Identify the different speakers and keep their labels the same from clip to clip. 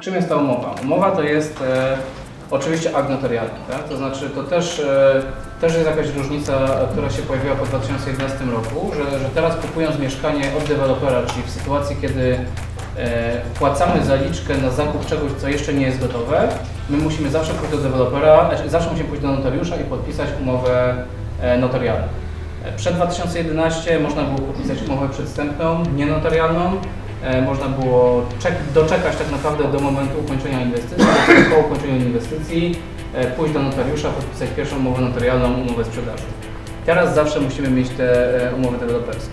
Speaker 1: Czym jest ta umowa? Umowa to jest e, oczywiście akt notarialny, tak? to znaczy to też, e, też jest jakaś różnica, która się pojawiła po 2011 roku, że, że teraz kupując mieszkanie od dewelopera, czyli w sytuacji, kiedy e, płacamy zaliczkę na zakup czegoś, co jeszcze nie jest gotowe, my musimy zawsze pójść do dewelopera, znaczy zawsze musimy pójść do notariusza i podpisać umowę e, notarialną. Przed 2011 można było podpisać umowę przedstępną, nienotarialną. E, Można było czek- doczekać tak naprawdę do momentu ukończenia inwestycji, po ukończeniu inwestycji, e, pójść do notariusza, podpisać pierwszą umowę notarialną, umowę sprzedaży. Teraz zawsze musimy mieć tę e, umowę deweloperską.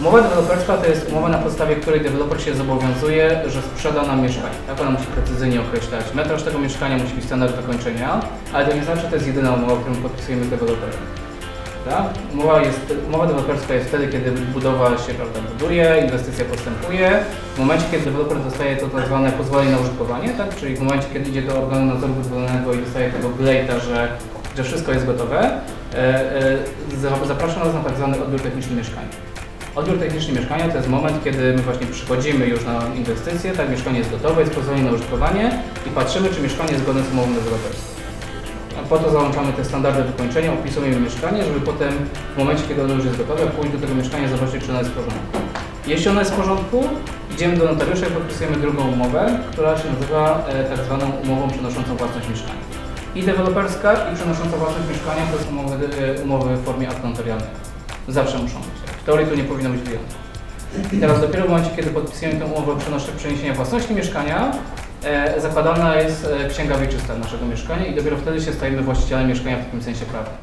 Speaker 1: Umowa deweloperska to jest umowa, na podstawie której deweloper się zobowiązuje, że sprzeda nam mieszkanie. Tak, ona musi precyzyjnie określać metraż tego mieszkania, musi być standard wykończenia, ale to nie znaczy, że to jest jedyna umowa, którą podpisujemy z deweloperem. Tak? Umowa, jest, umowa deweloperska jest wtedy, kiedy budowa się prawda, buduje, inwestycja postępuje. W momencie, kiedy deweloper dostaje to tak zwane pozwolenie na użytkowanie, tak? czyli w momencie, kiedy idzie do organu nadzoru budowlanego i dostaje tego glejta, że, że wszystko jest gotowe, e, e, za- zaprasza nas na tak zwany odbiór techniczny mieszkania. Odbiór techniczny mieszkania to jest moment, kiedy my właśnie przychodzimy już na inwestycję, tak, mieszkanie jest gotowe, jest pozwolenie na użytkowanie i patrzymy, czy mieszkanie jest zgodne z umową deweloperską. A po to załączamy te standardy wykończenia, opisujemy mieszkanie, żeby potem w momencie, kiedy ono już jest gotowe, pójść do tego mieszkania, zobaczyć, czy ono jest w porządku. Jeśli ono jest w porządku, idziemy do notariusza i podpisujemy drugą umowę, która się nazywa e, tak zwaną umową przenoszącą własność mieszkania. I deweloperska, i przenosząca własność mieszkania to są umowy, e, umowy w formie aktu notarialnego. Zawsze muszą być. W teorii tu nie powinno być wyjątku. I teraz dopiero w momencie, kiedy podpisujemy tę umowę o przeniesienia własności mieszkania, e, zakładana jest e, księga wieczysta naszego mieszkania i dopiero wtedy się stajemy właścicielem mieszkania w takim sensie prawnym.